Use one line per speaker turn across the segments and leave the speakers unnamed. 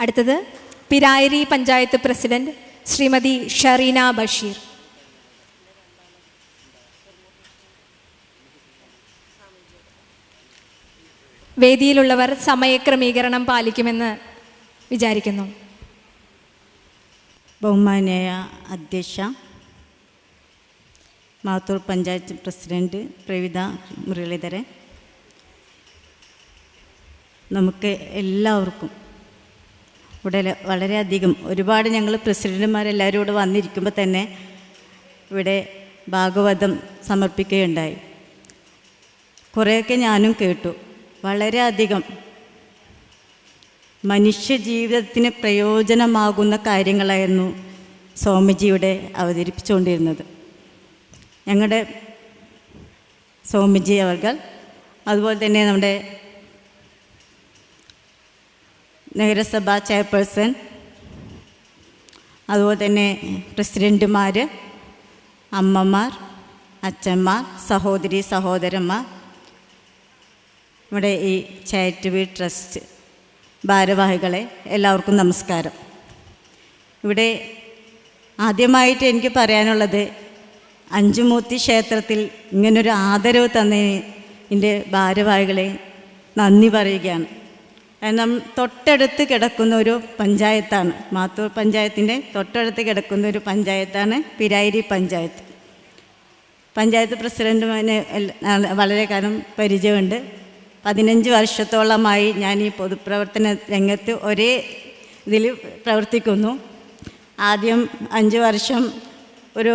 അടുത്തത് പിരായരി പഞ്ചായത്ത് പ്രസിഡന്റ് ശ്രീമതി ഷറീന ബഷീർ. വേദിയിലുള്ളവർ സമയക്രമീകരണം പാലിക്കുമെന്ന് വിചാരിക്കുന്നു.
ബഹുമാനായ അധ്യക്ഷ മാത്തൂർ പഞ്ചായത്ത് പ്രസിഡന്റ് പ്രവിത മുരളീധരൻ. നമുക്ക് എല്ലാവർക്കും ഇവിടെ വളരെയധികം. ഒരുപാട് ഞങ്ങൾ പ്രസിഡന്റുമാരെല്ലാവരും ഇവിടെ വന്നിരിക്കുമ്പോൾ തന്നെ ഇവിടെ ഭാഗവതം സമർപ്പിക്കുകയുണ്ടായി. കുറേയൊക്കെ ഞാനും കേട്ടു. വളരെയധികം മനുഷ്യ ജീവിതത്തിന് പ്രയോജനമാകുന്ന കാര്യങ്ങളായിരുന്നു സ്വാമിജിയുടെ അവതരിപ്പിച്ചുകൊണ്ടിരുന്നത്. ഞങ്ങളുടെ സ്വാമിജി അവർ അതുപോലെ തന്നെ നമ്മുടെ നഗരസഭ ചെയർപേഴ്സൺ അതുപോലെ തന്നെ പ്രസിഡന്റുമാർ അമ്മമാർ അച്ഛന്മാർ സഹോദരി സഹോദരന്മാർ നമ്മുടെ ഈ ചാരിറ്റബിൾ ട്രസ്റ്റ് ഭാരവാഹികളെ എല്ലാവർക്കും നമസ്കാരം. ഇവിടെ ആദ്യമായിട്ട് എനിക്ക് പറയാനുള്ളത് അഞ്ചുമൂർത്തി ക്ഷേത്രത്തിൽ ഇങ്ങനൊരു ആദരവ് തന്നതിന് എന്റെ ഭാരവാഹികളെ നന്ദി പറയുകയാണ്. കാരണം തൊട്ടടുത്ത് കിടക്കുന്ന ഒരു പഞ്ചായത്താണ്. മാത്തൂർ പഞ്ചായത്തിന്റെ തൊട്ടടുത്ത് കിടക്കുന്ന ഒരു പഞ്ചായത്താണ് പിരായിരി പഞ്ചായത്ത്. പഞ്ചായത്ത് പ്രസിഡന്റുമാനെ വളരെ കാലം പരിചയമുണ്ട്. പതിനഞ്ച് വർഷത്തോളമായി ഞാൻ ഈ പൊതുപ്രവർത്തന രംഗത്ത് ഒരേ ഇതിൽ പ്രവർത്തിക്കുന്നു. ആദ്യം അഞ്ച് വർഷം ഒരു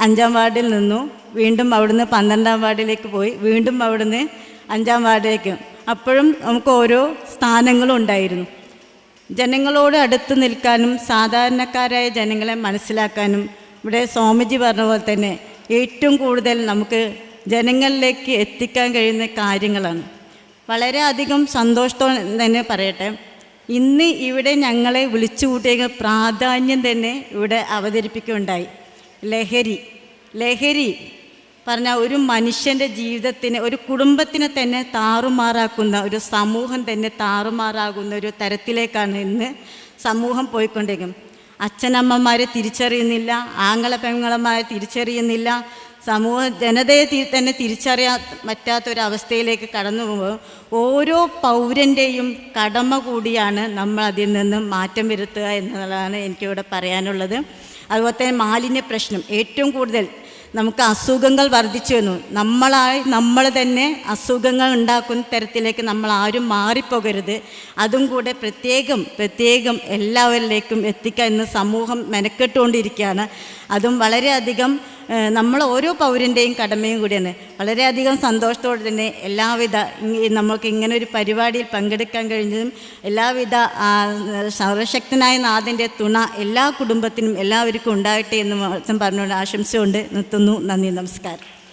അഞ്ചാം വാർഡിൽ നിന്നു. വീണ്ടും അവിടുന്ന് പന്ത്രണ്ടാം വാർഡിലേക്ക് പോയി. വീണ്ടും അവിടുന്ന് അഞ്ചാം വാർഡിലേക്ക് അപ്പോഴും നമുക്ക് ഓരോ സ്ഥാനങ്ങളും ഉണ്ടായിരുന്നു. ജനങ്ങളോട് അടുത്ത് നിൽക്കാനും സാധാരണക്കാരായ ജനങ്ങളെ മനസ്സിലാക്കാനും ഇവിടെ സ്വാമിജി പറഞ്ഞ പോലെ തന്നെ ഏറ്റവും കൂടുതൽ നമുക്ക് ജനങ്ങളിലേക്ക് എത്തിക്കാൻ കഴിയുന്ന കാര്യങ്ങളാണ്. വളരെയധികം സന്തോഷത്തോടെ തന്നെ പറയട്ടെ. ഇന്ന് ഇവിടെ ഞങ്ങളെ വിളിച്ചു കൂട്ടിയ പ്രാധാന്യം തന്നെ ഇവിടെ അവതരിപ്പിക്കുകയുണ്ടായി. ലഹരി ലഹരി പറഞ്ഞ ഒരു മനുഷ്യന്റെ ജീവിതത്തിന് ഒരു കുടുംബത്തിനെ തന്നെ താറുമാറാക്കുന്ന ഒരു സമൂഹം തന്നെ താറുമാറാകുന്ന ഒരു തരത്തിലേക്കാണ് ഇന്ന് സമൂഹം പോയിക്കൊണ്ടിരിക്കുന്നത് അച്ഛനമ്മമാരെ തിരിച്ചറിയുന്നില്ല ആങ്ങള പെങ്ങളമാരെ തിരിച്ചറിയുന്നില്ല സമൂഹ ജനതയെ തന്നെ തിരിച്ചറിയാൻ പറ്റാത്തൊരവസ്ഥയിലേക്ക് കടന്നു പോകുമ്പോൾ ഓരോ പൗരന്റെയും കടമ കൂടിയാണ് നമ്മൾ അതിൽ നിന്ന് മാറ്റം വരുത്തുക എന്നുള്ളതാണ് എനിക്കിവിടെ പറയാനുള്ളത്. അതുപോലെ തന്നെ മാലിന്യ പ്രശ്നം ഏറ്റവും കൂടുതൽ നമുക്ക് അസുഖങ്ങൾ വർദ്ധിച്ചു വന്നു. നമ്മളായി നമ്മൾ തന്നെ അസുഖങ്ങൾ ഉണ്ടാക്കുന്ന തരത്തിലേക്ക് നമ്മൾ ആരും മാറിപ്പോകരുത്. അതും കൂടെ പ്രത്യേകം പ്രത്യേകം എല്ലാവരിലേക്കും എത്തിക്കാൻ ഇന്ന് സമൂഹം മെനക്കെട്ടുകൊണ്ടിരിക്കുകയാണ്. അതും വളരെയധികം നമ്മൾ ഓരോ പൗരന്റെയും കടമയും കൂടിയാണ്. വളരെയധികം സന്തോഷത്തോടെ തന്നെ എല്ലാവിധ നമുക്ക് ഇങ്ങനെ ഒരു പരിപാടിയിൽ പങ്കെടുക്കാൻ കഴിഞ്ഞതും എല്ലാവിധ സർവശക്തനായ നാഥന്റെ തുണ എല്ലാ കുടുംബത്തിനും എല്ലാവർക്കും ഉണ്ടാകട്ടെ എന്ന് പറഞ്ഞുകൊണ്ട് ആശംസയുണ്ട്. നിർത്തുന്നു. നന്ദി. നമസ്കാരം.